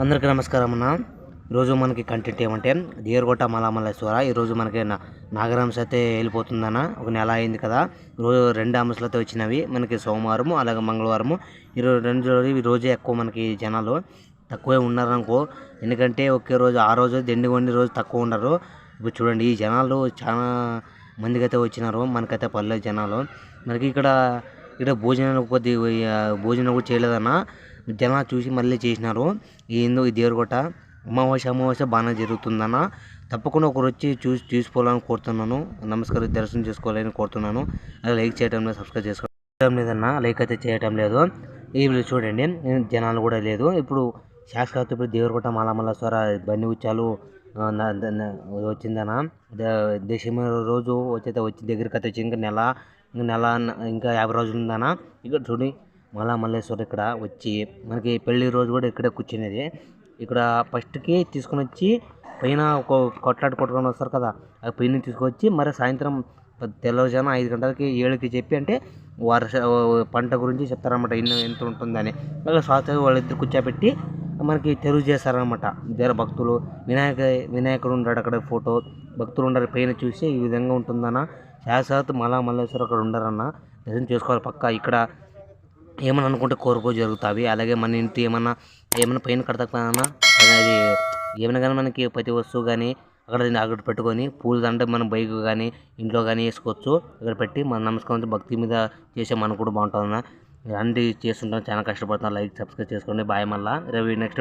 అందరికీ నమస్కారం అన్న. ఈరోజు మనకి కంటెంట్ ఏమంటే దేవరగొట్ట మలామల్లేశ్వర. ఈరోజు మనకి నా- నాగరాంశ అయితే వెళ్ళిపోతుందన్న. ఒక నెల అయింది కదా. రోజు రెండు అంశాలతో వచ్చినవి. మనకి సోమవారం అలాగే మంగళవారము. ఈరోజు రెండు రోజులు ఈ రోజే ఎక్కువ మనకి జనాలు తక్కువే ఉన్నారనుకో ఎందుకంటే ఒకే రోజు ఆ రోజు దండిగొండి రోజు తక్కువ ఉన్నారు ఇప్పుడు చూడండి ఈ జనాలు చాలా మందికైతే వచ్చినారు. మనకైతే పర్లేదు జనాలు. మనకి ఇక్కడ ఇక్కడ భోజనాలు కొద్ది భోజనం కూడా చేయలేదన్నా. జనాలు చూసి మళ్ళీ చేసినారు. ఏందో ఈ దేవరగొట్ట అమావాస్య అమావాస్య బాగానే జరుగుతుందన్న. తప్పకుండా ఒకరు వచ్చి చూసి చూసిపోవాలని కోరుతున్నాను. నమస్కారం దర్శనం చేసుకోవాలని కోరుతున్నాను. అలా లైక్ చేయడం లేదు సబ్స్క్రైబ్ చేసుకోవడం లేదన్న లైక్ అయితే చేయటం లేదు. ఈ చూడండి జనాలు కూడా లేదు. ఇప్పుడు శాశ్వత ఇప్పుడు దేవరగొట్ట మాలమల్లేశ్వర బండి ఉచ్చాలు వచ్చిందనా నా- దశమి రోజు వచ్చేది వచ్చి దగ్గరికి అయితే వచ్చి ఇంకా నెల ఇంకా నెల ఇంకా యాభై రోజులు ఉందనా ఇక్కడ చూడండి మళ్ళా మల్లేశ్వర ఇక్కడ వచ్చి మనకి పెళ్ళి రోజు కూడా ఇక్కడే కూర్చునేది. ఇక్కడ ఫస్ట్కి తీసుకొని వచ్చి పైన ఒక కొట్లాట కొట్టుకొని వస్తారు కదా ఆ పైన తీసుకొచ్చి మరి సాయంత్రం తెల్లవారుజామున ఐదు గంటలకి ఏడుకి చెప్పి అంటే వర్ష పంట గురించి చెప్తారన్నమాట ఇన్ని ఎంత ఉంటుందని మళ్ళీ శాస్త్రి వాళ్ళిద్దరు కూర్చోబెట్టి మనకి తెరువు చేస్తారనమాట ఇద్దర భక్తులు వినాయక వినాయకుడు ఉన్నాడు అక్కడ ఫోటో భక్తులు ఉండరు పైన చూసి ఈ విధంగా ఉంటుందన్న. శాశ్వత మలా మల్లేశ్వర అక్కడ ఉండరన్న. దర్శనం చేసుకోవాలి పక్క. ఇక్కడ ఏమని అనుకుంటే కోరుకో జరుగుతాయి అలాగే మన ఇంటి ఏమన్నా ఏమైనా పైన కడతాకన్నా అది ఏమైనా కానీ మనకి ప్రతి వస్తువు కానీ అక్కడ అక్కడ పెట్టుకొని పూలు దండ మన బైక్ కానీ ఇంట్లో కానీ వేసుకోవచ్చు. ఇక్కడ పెట్టి మన నమస్కారం భక్తి మీద చేసే మనకు కూడా బాగుంటుందన్న. ఇలాంటివి చేస్తుంటాం. చాలా కష్టపడుతున్నాం. లైక్ సబ్స్క్రైబ్ చేసుకోండి. బాయ్ మళ్ళీ. రేపు నెక్స్ట్